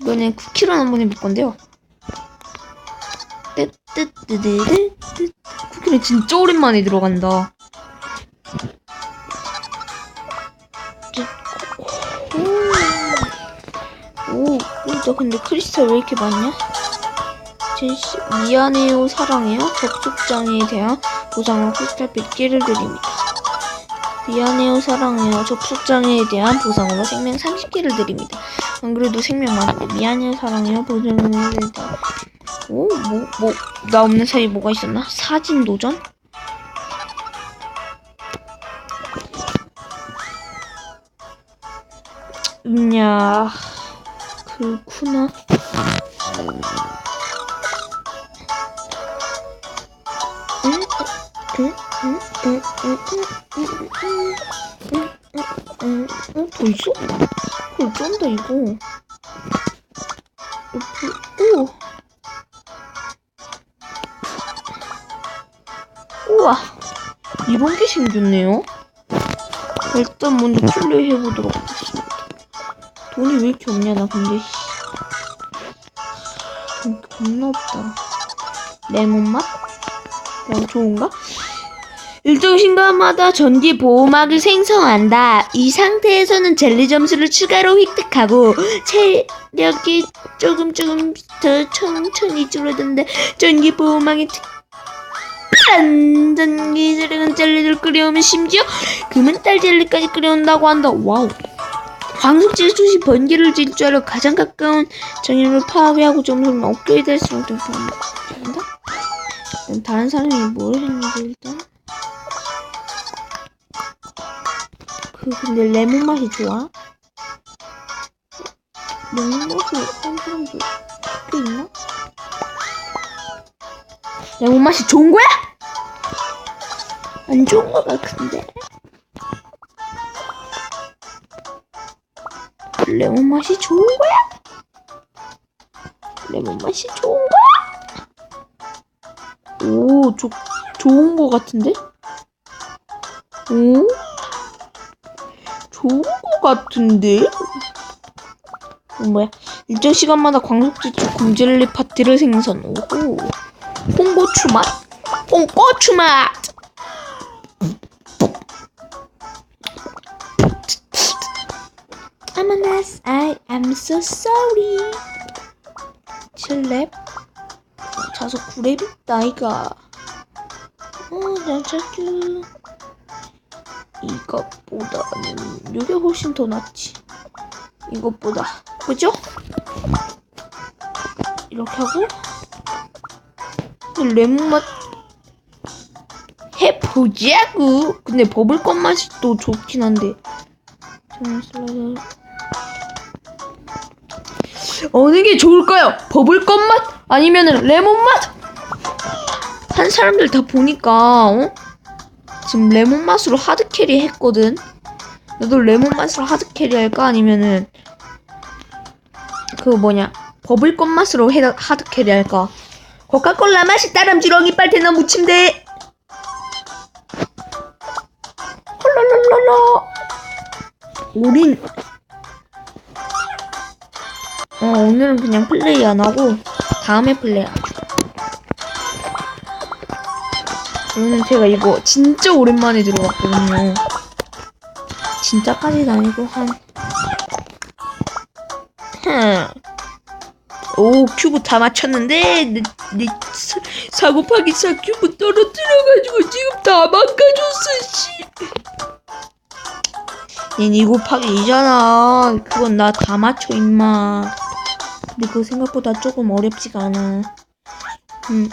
이번엔 쿠키런 한번 해볼 건데요. 뜨뜨뜨뜨뜨 쿠키런 진짜 오랜만에 들어간다. 오, 오, 나 근데 크리스탈 왜 이렇게 많냐? 제시, 미안해요, 사랑해요. 접속장애에 대한 보상으로 크리스탈 100개를 드립니다. 미안해요, 사랑해요. 접속장애에 대한 보상으로 생명 30개를 드립니다. 안 그래도 생명 많은데 미안해요, 사랑해요. 보상을 드립니다. 오, 뭐, 뭐, 나 없는 사이 뭐가 있었나? 사진 도전? 음냐, 그렇구나. 더 있어? 헐, 쩐다, 이거. 오! 우와! 이런 게 생겼네요? 일단 먼저 플레이해보도록 하겠습니다. 돈이 왜 이렇게 없냐, 나 근데, 씨. 돈 겁나 없다. 레몬 맛? 너무 좋은가? 일정 시간마다 전기 보호막을 생성한다. 이 상태에서는 젤리 점수를 추가로 획득하고 체력이 조금 조금 더 천천히 줄어든다. 전기 보호막이 특별한 전기 젤리는 젤리를 끓여오면 심지어 금은딸 젤리까지 끓여온다고 한다. 와우. 광속질 수시 번개를 질주하러 가장 가까운 정의를 파괴하고 점수를 업그레이드 할수 있는 방법. 된다? 다른 사람이 뭘 했는지 일단 근데 레몬 맛이 좋아? 레몬 맛이 한 사람도 꽤 있나? 레몬 맛이 좋은 거야? 안 좋은 거 같은데 레몬 맛이 좋은 거야? 레몬 맛이 좋은 거야? 오, 조, 좋은 거 같은데? 오? 좋은 거 같은데? 어, 뭐야? 일정 시간마다 광속지축 금젤리 파티를 생선. 오호. 홍고추 맛? 홍고추 맛! 아마나스, I am so sorry. 7렙? 자석 9렙 있다, 이가. 어, 난자규 이것보다는 이게 훨씬 더 낫지. 이것보다. 그죠? 이렇게 하고 레몬 맛 해보자고. 근데 버블껌 맛이 또 좋긴 한데. 어느 게 좋을까요? 버블껌 맛 아니면은 레몬 맛? 한 사람들 다 보니까 어? 지금 레몬 맛으로 하드 캐리 했거든. 나도 레몬 맛으로 하드 캐리 할까 아니면은 그 뭐냐 버블껌 맛으로 해, 하드 캐리 할까? 코카콜라 맛이 따람지렁이 빨대나 무침대. 헐랄랄랄라. 우린 어 오늘은 그냥 플레이 안 하고 다음에 플레이 하 죠. 오늘 제가 이거 진짜 오랜만에 들어봤거든요. 진짜까지는 아니고 한. 흠. 오 큐브 다 맞췄는데 내, 내 사, 사 큐브 떨어뜨려가지고 지금 다 망가졌어 씨. 얘는 2 곱하기 2잖아. 그건 나 다 맞춰 임마. 근데 그거 생각보다 조금 어렵지가 않아. 음,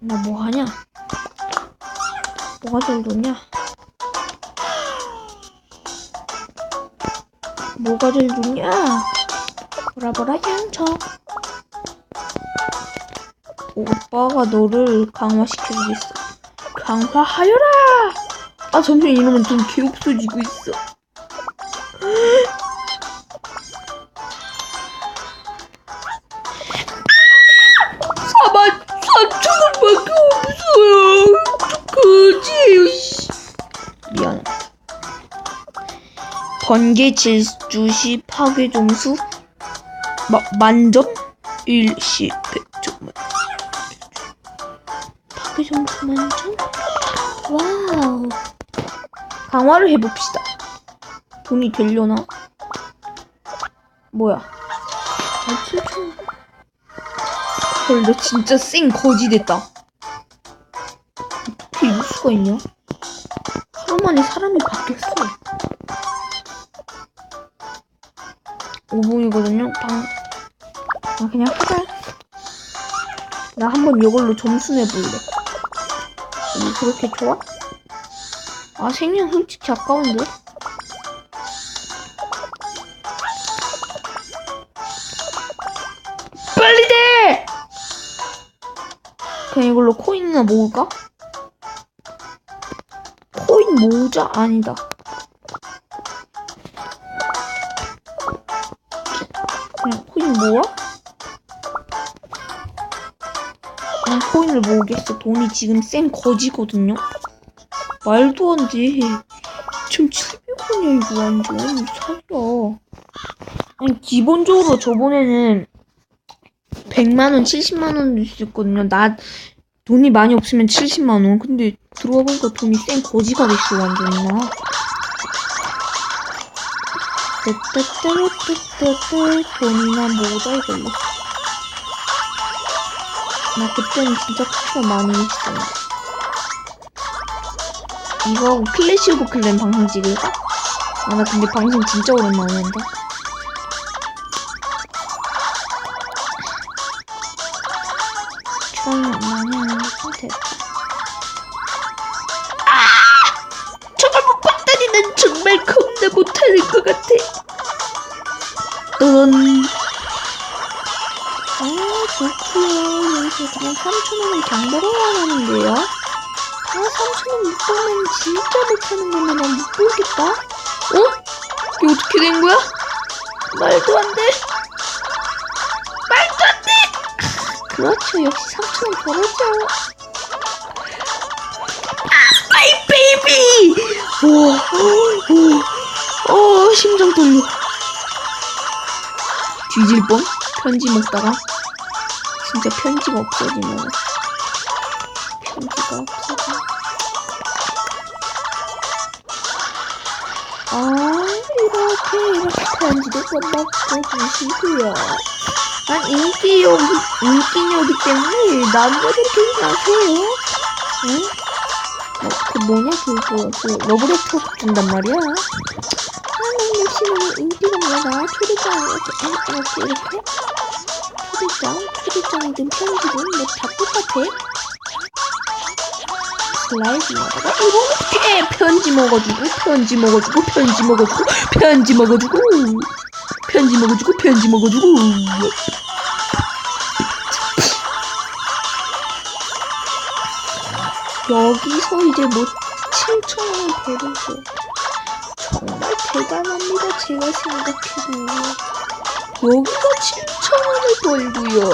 나 뭐 하냐? 뭐가 제일 좋냐? 뭐가 제일 좋냐? 보라보라 향초. 오빠가 너를 강화시켜주겠어. 강화하여라! 아, 점점 이러면 좀 개없어지고 있어. 번개 질주 시 파괴 점수 마, 만점? 일시 백점 파괴 점수 만점? 와우 강화를 해봅시다 돈이 되려나? 뭐야 아 7천 헐, 나 진짜 쌩 거지 됐다. 어떻게 이럴 수가 있냐? 하루 만에 사람이 바뀌었어. 5분이거든요. 방, 아, 그냥 하자. 나 한번 이걸로 점수 내볼래. 이 그렇게 좋아? 아, 생명 솔직히 아까운데? 빨리 돼! 그냥 이걸로 코인이나 모을까? 코인 모으자? 아니다. 그냥 코인 모아? 그냥 코인을 모으겠어. 돈이 지금 쌩 거지거든요? 말도 안 돼. 2,700원이야, 이거 완전. 사기야. 아니, 기본적으로 저번에는 100만원, 70만원도 있었거든요. 나 돈이 많이 없으면 70만원. 근데 들어와 보니까 돈이 쌩 거지가 됐어, 완전히 나. 뜨뜨뜨뜨뜨뜨 돈이나 모으자 이걸로. 나 그때는 진짜 쿠션 많이 했었는데. 이거하고 클래시 오브 클랜 방송 찍을까? 아, 나 근데 방송 진짜 오랜만에 한다. 넌. 아, 좋구요. 여기서 그냥 3천원을 장벌해야 하는데요. 아, 3천원 못 벌면 진짜 못하는 건데 난못 벌겠다. 어? 이게 어떻게 된 거야? 말도 안 돼. 말도 안 돼! 그렇죠. 역시 3천원 벌었죠. 아, 마이 베이비! 오, 오, 오, 심장 떨려. 뒤질 뻔? 편지 먹다가. 진짜 편지가 없어지면. 편지가 없어져. 아, 이렇게, 이렇게 편지도 써먹고 계시고요. 난 인기요, 인기녀기 때문에 남자들이 괜찮아요. 응? 어, 그 뭐냐, 그거, 그, 러브레터 준단 말이야. 역시 너무 인기가 많아. 초대장, 이렇게, 이렇게. 초대장, 초대장이든 편지든 뭐다 똑같아. 슬라이드마다가 이렇게 편지 먹어주고, 편지 먹어주고, 편지 먹어주고, 편지 먹어주고, 편지 먹어주고, 편지 먹어주고. 여기서 이제 뭐 7천원을 벌어서 정말 대단합니다. 제가 생각해도 여기서 7천원을 벌고요.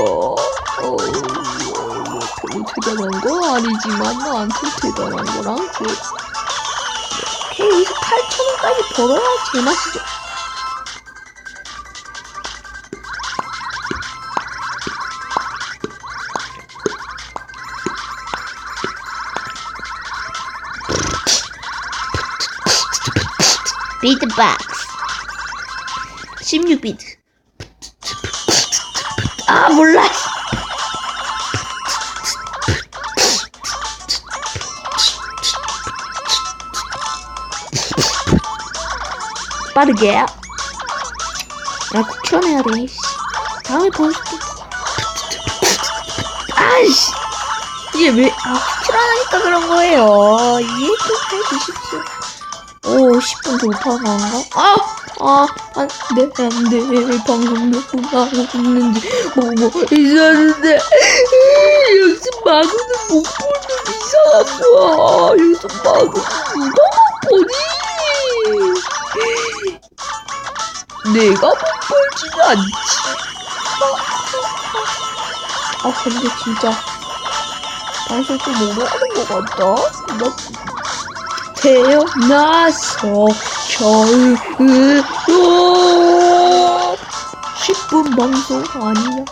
어우 뭐 별로 대단한 거 아니지만 나한테 대단한 거랑 그 이렇게 여기서 8천원까지 벌어야 제맛이죠 비트박스 16비트 아 몰라. 빠르게. 야 쿠키해야 돼 씨. 다음에 보여줄게. 아이씨. 이게 왜아 쿠키라니까 그런 거예요. 이해 좀 해주십시오. 오, 10분 돌파가인가? 아! 아, 안 돼, 안 돼. 방송 몇분 하고 있는지, 뭐, 뭐, 이상한데. 여기서 마구는 못 보는 이상한 거야. 여기서 마구 누가 못 보니? 내가 못 보진 않지. 아, 근데 진짜. 방송 좀 오래 하는 것 같다. 나 태어나서 겨울로 30분 방송 아니야?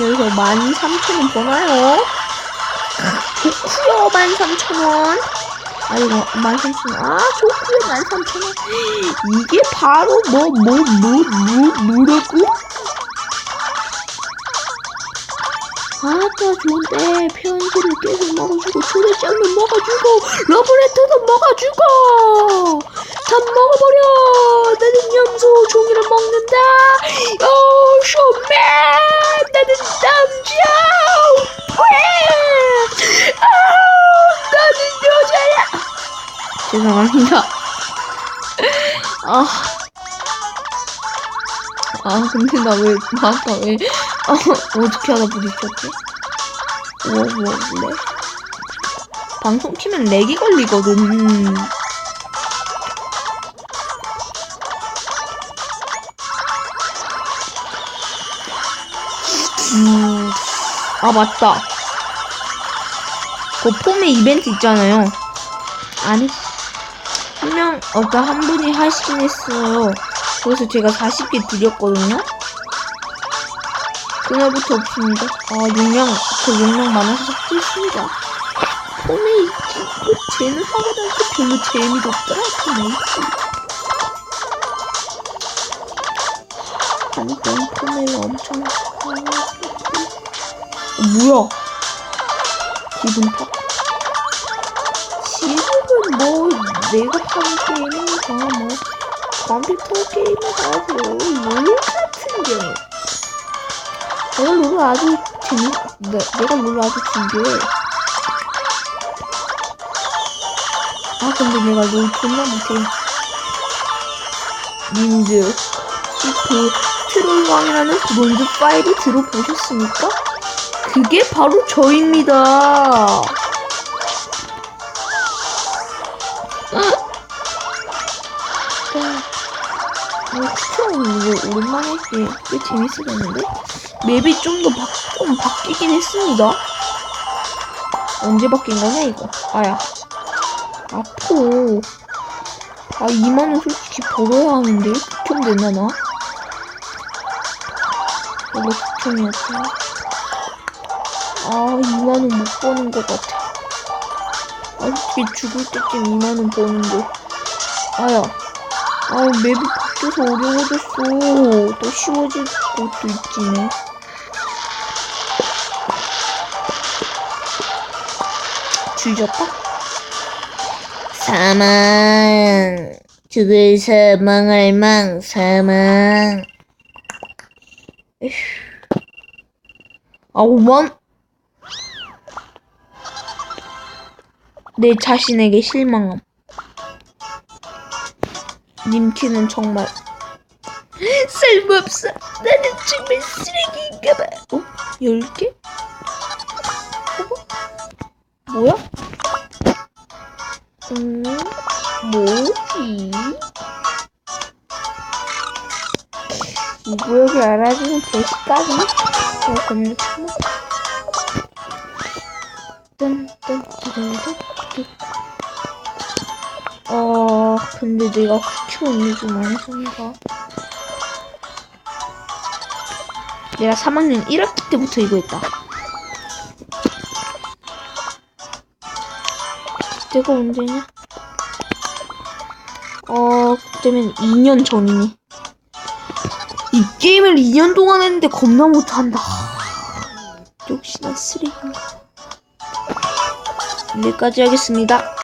여기서 13,000원 버나요? 좋구요 13,000원 아이고 13,000원 아 좋구요 13,000원. 이게 바로 뭐 뭐 뭐 뭐 뭐 라고? 아따 좋은데. 편지를 계속 먹어주고 초대장도 먹어주고 러브레터도 먹어주고. 다 먹어버려. 나는 염소 종이를 먹는다. 오 쇼맨! 나는 남자 죄송합니다 아 아, 근데 나 왜, 나 아까 왜, 어, 어떻게 하다 부딪혔지? 우와, 우와, 렉? 방송 키면 렉이 걸리거든. 음, 아, 맞다. 그 폼의 이벤트 있잖아요. 아니, 한 명, 어떤 한 분이 하시긴 했어요. 그래서 제가 40개 드렸거든요. 그날부터 없습니다. 아, 용량, 그 용량 많아서 삭제했습니다. 있지. 그 쟤는 하고 나니까 별로 재미도 없더라. 그 메이크. 아니, 그럼 폼을 엄청. 어, 뭐야? 기분 탓. 뭐, 내가 하는 게임은 다 뭐, 컴퓨터 게임이라고 롤 같은 경우. 내가 롤을 아주 재미 내, 내가 롤을 아주 즐겨해. 아 근데 내가 롤 존나 못해. 혹시 그 트롤왕이라는 브론즈 파일을 들어보셨습니까? 그게 바로 저입니다 이거 오랜만에 꽤, 꽤 재밌었는데 맵이 좀 더 좀 바뀌긴 했습니다. 언제 바뀐 거냐 이거? 아야. 아포. 아 2만원 솔직히 벌어야 하는데 극혐됐나 나? 원래 극혐이었구나. 아 2만원 못 버는 것 같아. 아 솔직히 죽을 때쯤 2만원 버는데. 아야. 아 맵이 바뀌어서 어려워졌어. 더 쉬워질 것도 있지네. 뒤졌다? 사망 죽을 사망할 망 사망 아, 5만? 내 자신에게 실망함. 님 키는 정말 쓸모없어. 나는 정말 쓰레기인가봐. 어? 10개? 어? 뭐야? 음, 뭐지? 이 구역을 알아주는 대식가기? 어, 겁나 참아. 딴, 딴. 어, 근데 내가 그렇게 언니 좀 많았습니다. 내가 3학년 1학기 때부터 이거 했다. 그때가 언제냐? 어, 그때면 2년 전이니. 이 게임을 2년 동안 했는데 겁나 못한다. 역시 나 쓰레기인가. 여기까지 하겠습니다.